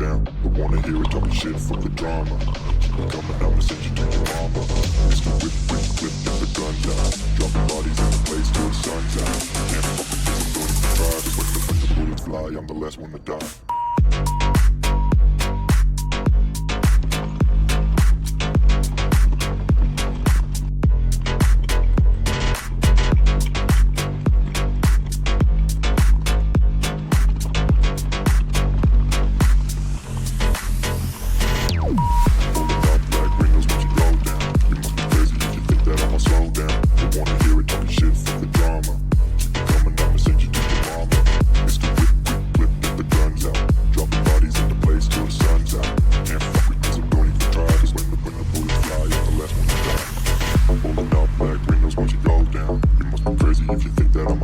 down. But wanna hear it talking shit from the drama. Keep it coming, I'ma send you to your mama. Mr. Whip, whip, whip, get the gun out. Dropping bodies in the place till the sun's out. Can't fuck with this, I'm going to try. The, when the bullets fly, I'm the last one to die.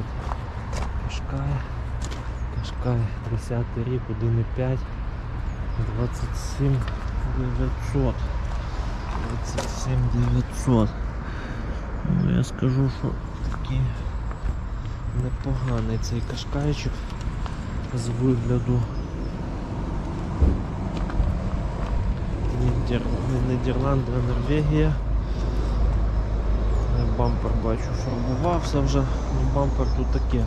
900. От. Кашкай. Кашкай, 10 рік, 1,5. 27 900. 27 900. Ну я скажу, що такий непоганий цей кашкайчик з вигляду. Нідерланди, Норвегія. Бампер бачу фарбувався вже, ну бампер тут таке.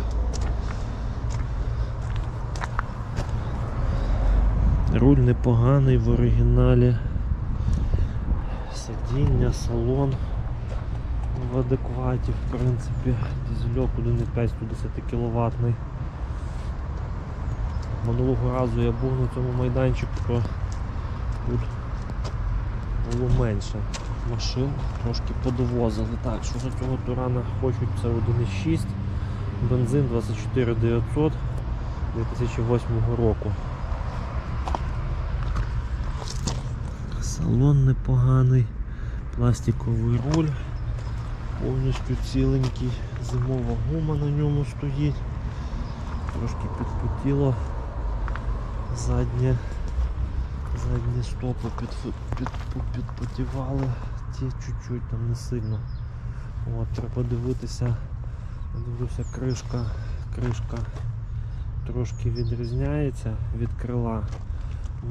Руль непоганий в оригіналі. Сидіння, салон в адекваті, в принципі, дизельок 1,5 110 кВт. Минулого разу я був на цьому майданчику, то тут було менше машин, трошки подовозили. Так, що за цього турана хочуть, це 1,6, бензин 24 900 2008 року. Салон непоганий, пластиковий руль, повністю ціленький, зимова гума на ньому стоїть, трошки підпотіло заднє задні стопи під, під, підпотівали, ті чуть-чуть там не сильно. От, треба дивитися, я дивлюся, кришка, кришка трошки відрізняється від крила.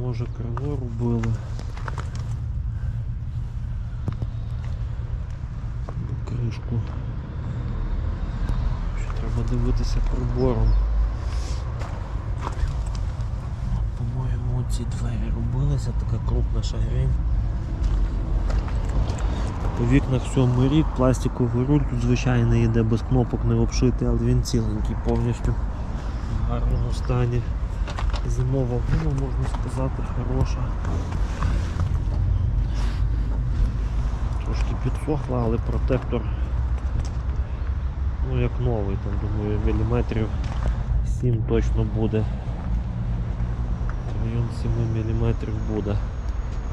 Може крило робили. Кришку. Ще треба дивитися прибором. По-моєму, ці двері робилися, така крупна шагрень. По вікнах сьомий рік, пластиковий руль, тут звичайно йде без кнопок не обшитий, але він ціленький повністю в гарному стані. Зимова гума, можна сказати, хороша. Трошки підсохла, але протектор ну як новий, там думаю міліметрів 7 точно буде. Район 7 мм буде.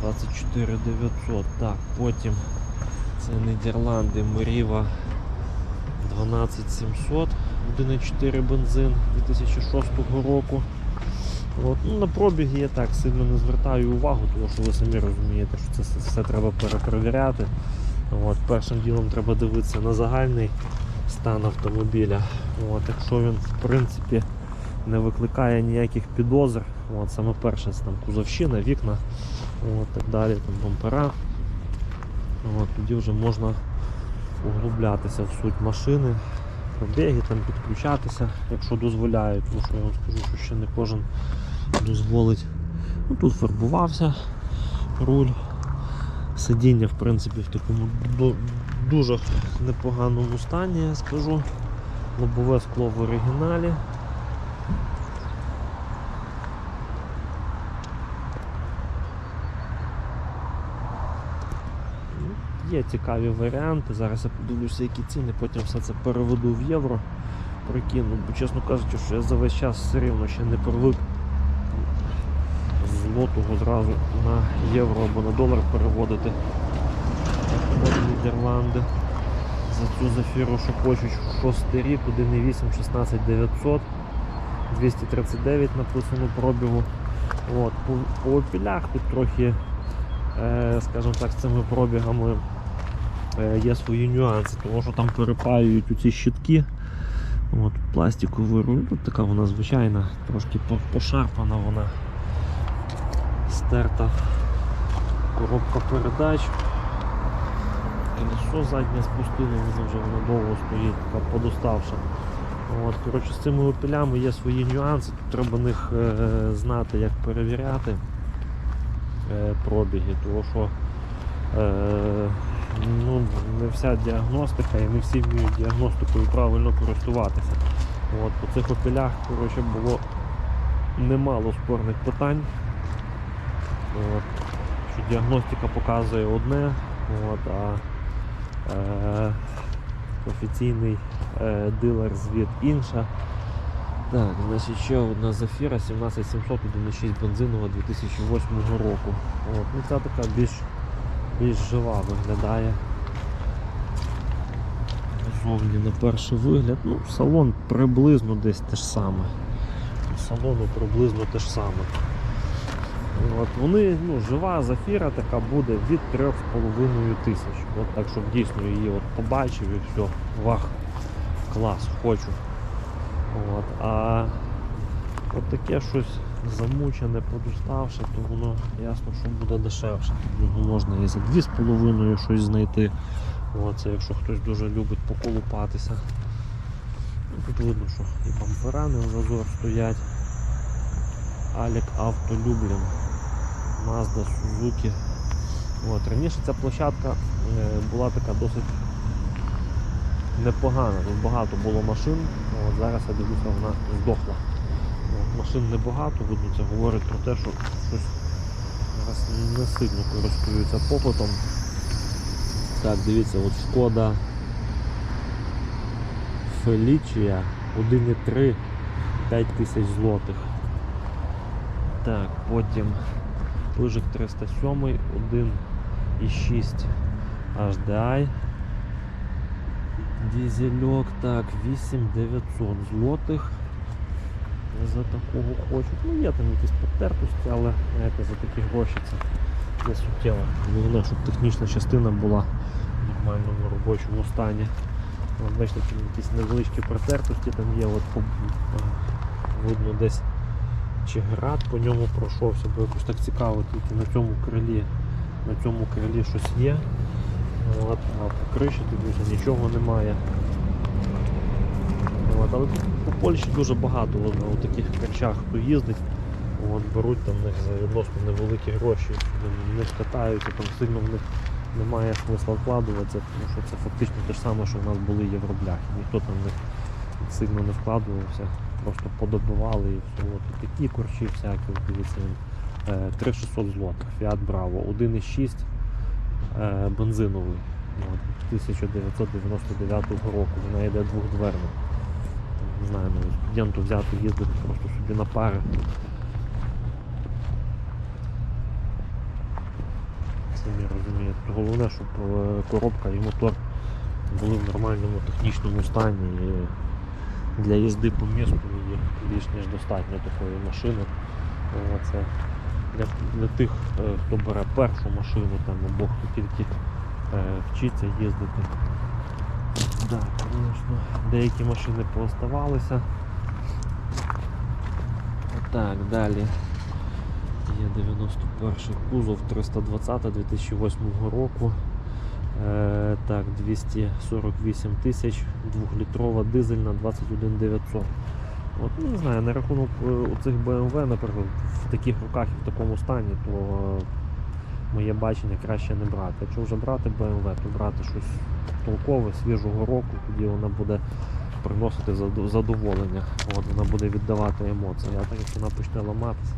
24 900. Так, потім це Нідерланди, Меріва 12700, 1,4 бензин 2006 року. От, ну, На пробіги я так сильно не звертаю увагу, тому що ви самі розумієте, що це все треба перепровіряти. От, першим ділом треба дивитися на загальний стан автомобіля. От, якщо він в принципі не викликає ніяких підозр, от, саме перше це там кузовщина, вікна, от, так далі, там бампера. От, тоді вже можна углублятися в суть машини, пробіги там підключатися, якщо дозволяють, тому що я вам скажу, що ще не кожен дозволить. Ну, тут фарбувався руль. Сидіння в принципі в такому дуже непоганому стані, я скажу. Лобове скло в оригіналі. Є цікаві варіанти. Зараз я подивлюся, які ціни, потім все це переведу в євро, прикину, бо чесно кажучи, що я за весь час все рівно ще не привик з злотого зразу на євро або на долар переводити. От Нідерланди. За цю зафіру, хочуть, шостий рік, 1,8, 16 900. 239 написано пробігу. От, по, по опілях тут трохи, е, скажімо так, з цими пробігами є свої нюанси, тому що там перепаюють ці щитки. От, пластиковий руль, така вона звичайна, трошки пошарпана вона, стерта коробка передач. Колесо заднє спустили, воно вже воно довго стоїть, така подоставша. От, коротше, з цими опілями є свої нюанси, тут треба них е, знати, як перевіряти е, пробіги, тому що е, ну, не вся діагностика і не всі вміють діагностикою правильно користуватися. От, по цих опілях коротше, було немало спорних питань. От, що діагностика показує одне, от, а е, офіційний е, дилер звіт інша. Так, значить ще одна зафіра 17700 1.6 бензинова 2008 року. От, ну, ця така більш, більш жива виглядає. Зовні на перший вигляд. Ну, салон приблизно десь те ж саме. Салону приблизно те ж саме. От вони, ну, жива зафіра така буде від 3,5 тисяч. От так, щоб дійсно її от побачив і все, вах, клас, хочу. От, а от таке щось замучене, подуставше, то воно ясно, що буде дешевше. Його можна і за 2,5 щось знайти. От, це якщо хтось дуже любить поколупатися. Ну, Тут видно, що і бампера не в зазор стоять. Алік Авто Люблін. Mazda, Suzuki. От, раніше ця площадка е, була така досить непогана. Тут багато було машин. От, зараз я дивлюся, вона здохла. Машин небагато, видно, це говорить про те, що щось зараз не сильно користуються попитом. Так, дивіться, от шкода Фелічія 1,3 5 тисяч злотих. Так, потім Лижик 307, 1,6 HDI. Дізельок, так, 8900 злотих. За такого хочуть. Ну є там якісь потертості, але знаєте, за такі гроші це не суттєво. Головне, щоб технічна частина була в нормальному робочому стані. Бачите, там якісь невеличкі протертості там є, от е, видно десь чи град по ньому пройшовся, бо якось так цікаво, тільки на цьому крилі, на цьому крилі щось є. От, а по криші дивлюся, нічого немає. Але по Польщі дуже багато у таких хто їздить, от, беруть там них за відносно невеликі гроші, в них катаються, там сильно в них немає смисла вкладуватися, тому що це фактично те ж саме, що в нас були євробляхи. Ніхто там в них сильно не вкладувався, просто подобивали і все. От, такі корчі всякі, дивіться, він, е, 3600 злотих, Fiat Bravo, 1,6 е, бензиновий. 1999 року, вона йде двохдверна. Не знаю, навіть студенту взяти їздити просто собі на пари. Самі розумієте. Головне, щоб е, коробка і мотор були в нормальному технічному стані. І для їзди по місту її більш ніж достатньо такої машини. Це для, для тих, е, хто бере першу машину там, або хто тільки е, вчиться їздити. Да, звісно, деякі машини пооставалися. Так, далі. Є 91 кузов 320 2008 року. Е, так, 248 тисяч, 2-літрова дизельна 21 900. От, не знаю, на рахунок е, оцих BMW, наприклад, в таких руках і в такому стані, то моє бачення краще не брати. Якщо вже брати BMW, то брати щось толкове, свіжого року, тоді вона буде приносити задоволення. От, вона буде віддавати емоції. А так як вона почне ламатися,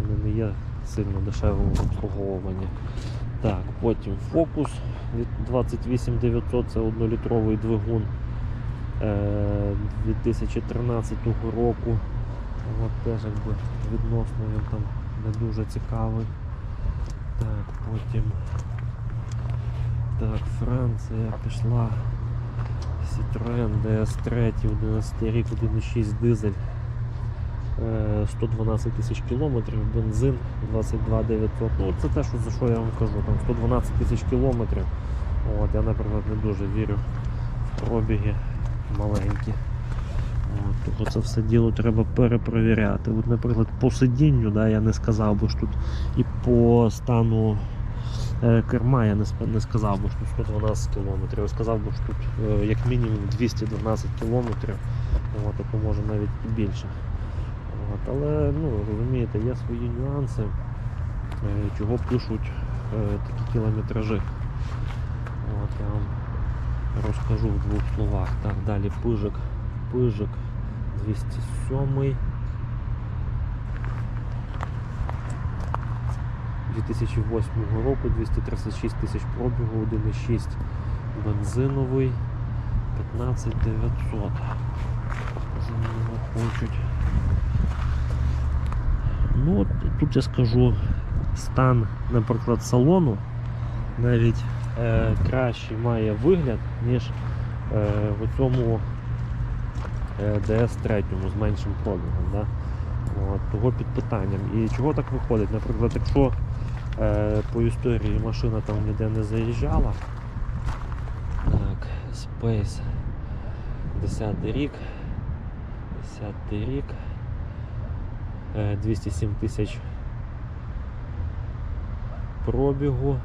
вони не є сильно дешевим обслуговуванні. Так, потім фокус від 28900, це однолітровий двигун е, 2013 року. От теж якби відносно він там не дуже цікавий. Так, потім. Так, Франція пішла. Citroen DS3, 11 рік, 1,6 дизель. Е, 112 тисяч кілометрів, бензин 22 900. Ну, це те, що, за що я вам кажу, там 112 тисяч кілометрів. От, я, наприклад, не дуже вірю в пробіги маленькі. От, це все діло треба перепровіряти. От, наприклад, по сидінню, да, я не сказав би, що тут і по стану е, керма я не, не сказав би, що тут 112 км. Я сказав би, що тут е, як мінімум 212 км, от, то може навіть і більше. От, але ну, розумієте, є свої нюанси, е, чого пишуть такі кілометражі. От, я вам розкажу в двох словах. Так, далі пижик. Пижик 207. 2008 року 236 тисяч пробігу, 1,6 бензиновий, 15 900. За нього хочуть. Ну, от тут я скажу стан, наприклад, салону навіть е, кращий має вигляд, ніж е, в цьому DS3 з меншим пробігом. Да? От, того під питанням. І чого так виходить? Наприклад, якщо е, по історії машина там ніде не заїжджала. Так, Space 10 рік. 10 рік. Е, 207 тисяч пробігу.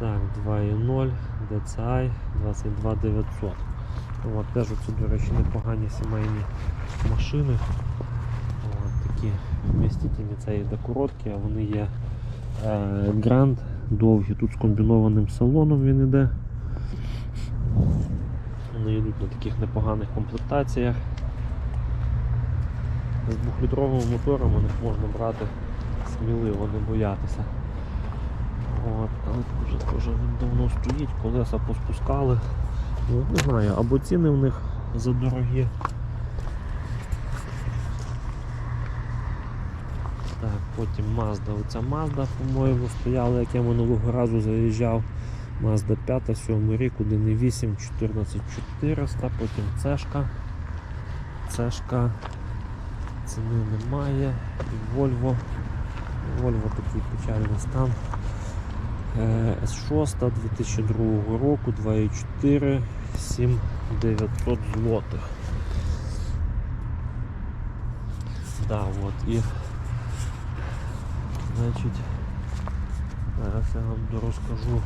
Так, 2.0, DCI 22 900. От, теж це, до речі, непогані сімейні машини. От, такі вмістительні, це йде короткі, а вони є е, Grand довгі, тут з комбінованим салоном він іде. Вони йдуть на таких непоганих комплектаціях. З двохлітровими моторами них можна брати сміливо, не боятися. От, але тут вже теж він давно стоїть, колеса поспускали. Ну, не знаю, або ціни в них задорогі. Так, потім Mazda. Оця Mazda, по-моєму, стояла, як я минулого разу заїжджав. Mazda 5, 7 рік, 1.8, 14400, потім цешка. Цешка ціни немає. І Volvo. Volvo такий печальний стан. Е, S6 2002 року 2.4 7900 злотих. Да, от і значить зараз я вам розкажу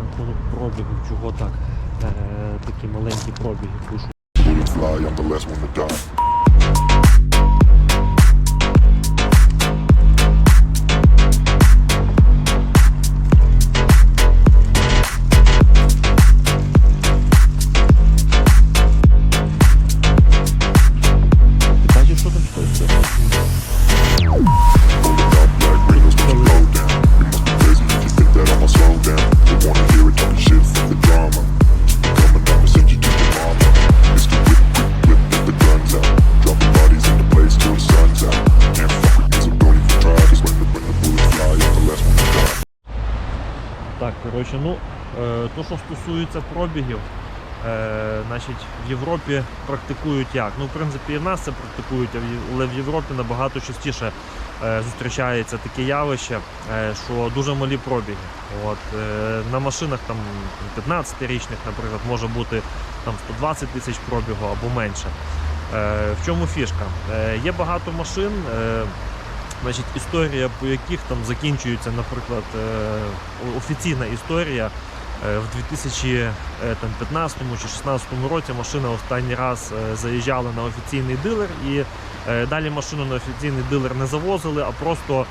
рахунок пробігів, чого так е, такі маленькі пробіги пишуть. Так, коротше, ну, е, то, що стосується пробігів, е, значить, в Європі практикують як? Ну, в принципі, і в нас це практикують, але в Європі набагато частіше е, зустрічається таке явище, що дуже малі пробіги. От, на машинах там 15-річних, наприклад, може бути там 120 тисяч пробігу або менше. В чому фішка? Є багато машин. Е, Значить, історія, по яких там закінчується, наприклад, е, офіційна історія. Е, В 2015 чи 2016 році машина останній раз е, заїжджала на офіційний дилер і е, далі машину на офіційний дилер не завозили, а просто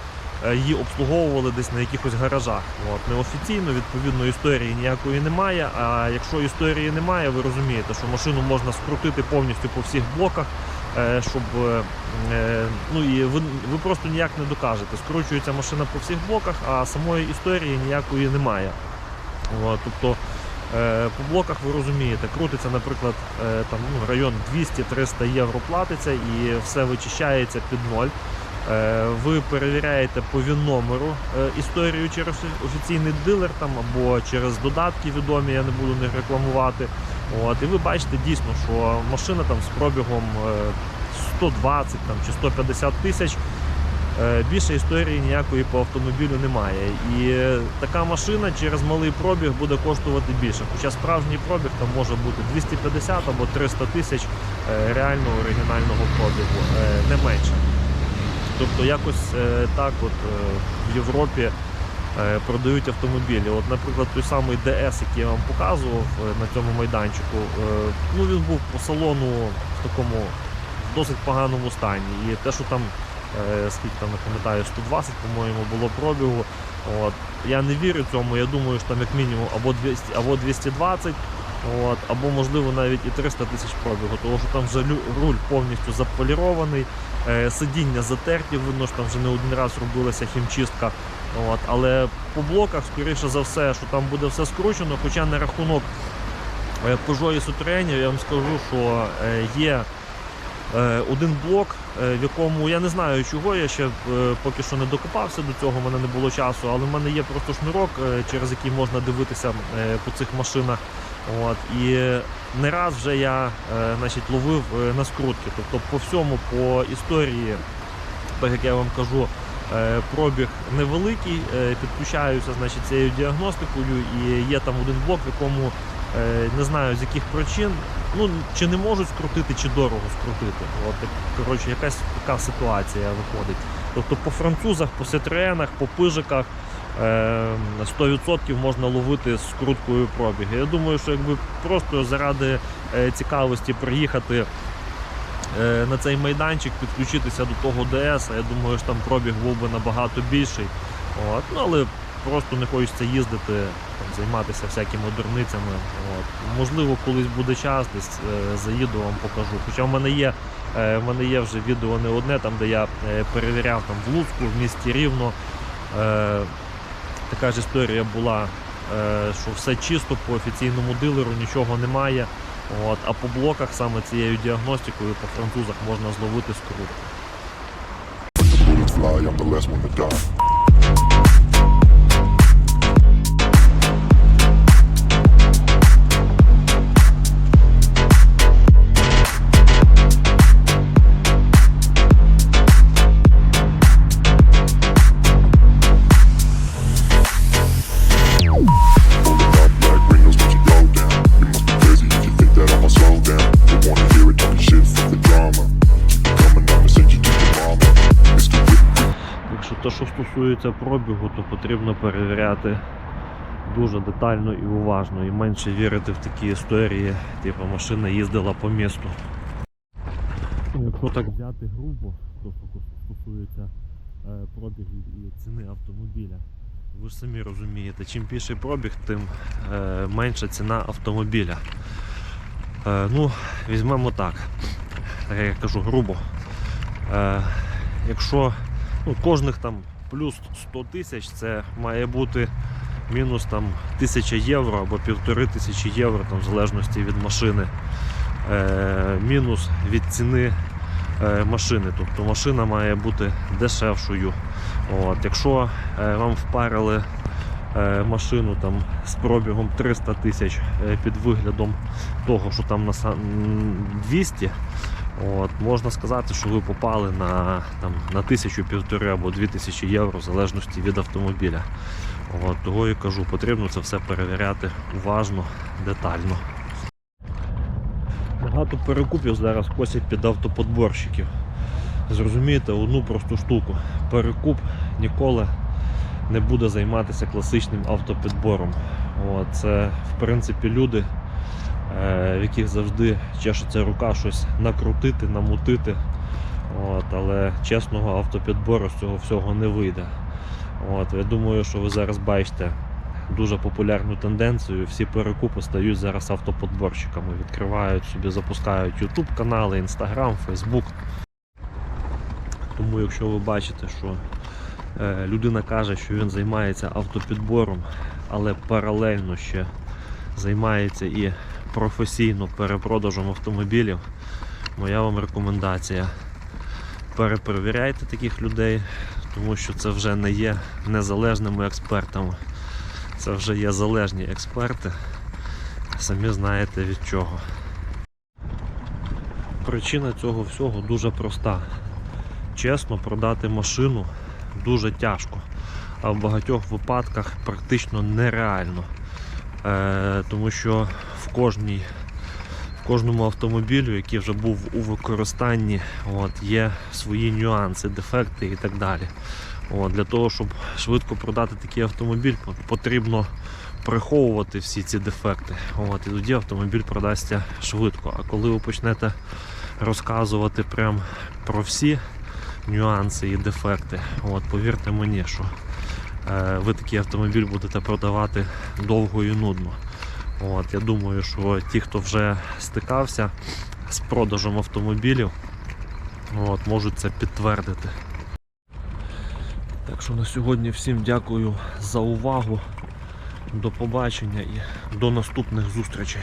е, її обслуговували десь на якихось гаражах. От, неофіційно, відповідно, історії ніякої немає. А якщо історії немає, ви розумієте, що машину можна скрутити повністю по всіх блоках, е, щоб е, е, ну і ви, ви просто ніяк не докажете. Скручується машина по всіх блоках, а самої історії ніякої немає. Тобто е, по блоках ви розумієте, крутиться, наприклад, е, там, ну, район 200-300 євро платиться і все вичищається під ноль. Е, Ви перевіряєте по ВІН-номеру е, історію через офіційний дилер там або через додатки відомі, я не буду них рекламувати. От, і ви бачите дійсно, що машина там з пробігом е, 120 там, чи 150 тисяч. Е, Більше історії ніякої по автомобілю немає. І е, така машина через малий пробіг буде коштувати більше. Хоча справжній пробіг там може бути 250 або 300 тисяч е, реального оригінального пробігу, е, не менше. Тобто якось е, так от е, в Європі е, продають автомобілі. От, наприклад, той самий DS, який я вам показував е, на цьому майданчику, е, ну він був по салону в такому в досить поганому стані. І те, що там, е, скільки там не пам'ятаю, 120, по-моєму, було пробігу. От, я не вірю цьому, я думаю, що там як мінімум або 200, або 220. От, або можливо навіть і 300 тисяч пробігу, тому що там вже руль повністю заполірований, е, сидіння затерті, видно, що там вже не один раз робилася хімчистка. От, але по блоках, скоріше за все, що там буде все скручено, хоча на рахунок е, Peugeot і Citroën, я вам скажу, що е, є е, один блок, в якому я не знаю чого, я ще поки що не докопався до цього, в мене не було часу, але в мене є просто шнурок, через який можна дивитися по цих машинах. От, і не раз вже я значить, ловив на скрутки. Тобто по всьому, по історії, так як я вам кажу, пробіг невеликий, е, підключаюся значить, цією діагностикою і є там один блок, в якому е, не знаю з яких причин, ну чи не можуть скрутити, чи дорого скрутити. От, коротше, якась така ситуація виходить. Тобто по французах, по ситроенах, по пижиках е, 100% можна ловити з скруткою пробіги. Я думаю, що якби просто заради е, цікавості приїхати е, на цей майданчик, підключитися до того ДС, я думаю, що там пробіг був би набагато більший. От. Ну, але просто не хочеться їздити, там, займатися всякими дурницями. От. Можливо, колись буде час, десь е, заїду, вам покажу. Хоча в мене є, е, в мене є вже відео не одне, там, де я е, перевіряв там, в Луцьку, в місті Рівно. Е, така ж історія була, е, що все чисто по офіційному дилеру, нічого немає. От, а по блоках саме цією діагностикою по французах можна зловити скрутку. Стосується пробігу, то потрібно перевіряти дуже детально і уважно, і менше вірити в такі історії, типу машина їздила по місту. Якщо так взяти грубо, то стосується е, пробігів і ціни автомобіля. Ви ж самі розумієте, чим більший пробіг, тим е, менша ціна автомобіля. Е, ну, візьмемо так, так як я кажу, грубо. Якщо ну, кожних там плюс 100 тисяч це має бути мінус там 1000 євро або півтори тисячі євро, там, в залежності від машини. Е, мінус від ціни е, машини. Тобто машина має бути дешевшою. От, якщо е, вам впарили е, машину там, з пробігом 300 тисяч е, під виглядом того, що там на 200, От, можна сказати, що ви попали на, там, на тисячу, півтори або дві тисячі євро, в залежності від автомобіля. От, того і кажу, потрібно це все перевіряти уважно, детально. Багато перекупів зараз косять під автоподборщиків. Зрозумієте одну просту штуку. Перекуп ніколи не буде займатися класичним автопідбором. От, це, в принципі, люди, в яких завжди чешеться рука щось накрутити, намутити. От, але чесного автопідбору з цього всього не вийде. От, я думаю, що ви зараз бачите дуже популярну тенденцію. Всі перекупи стають зараз автоподборщиками. Відкривають собі, запускають YouTube канали, Instagram, Facebook. Тому якщо ви бачите, що е, людина каже, що він займається автопідбором, але паралельно ще займається і професійно перепродажем автомобілів, моя вам рекомендація. перепровіряйте таких людей, тому що це вже не є незалежними експертами. Це вже є залежні експерти. Самі знаєте від чого. Причина цього всього дуже проста. Чесно, продати машину дуже тяжко, а в багатьох випадках практично нереально. Е, тому що в кожній в кожному автомобілю, який вже був у використанні, от, є свої нюанси, дефекти і так далі. От, для того, щоб швидко продати такий автомобіль, потрібно приховувати всі ці дефекти. От, і тоді автомобіль продасться швидко. А коли ви почнете розказувати прям про всі нюанси і дефекти, от, повірте мені, що ви такий автомобіль будете продавати довго і нудно. От, я думаю, що ті, хто вже стикався з продажем автомобілів, от, можуть це підтвердити. Так що на сьогодні всім дякую за увагу. До побачення і до наступних зустрічей.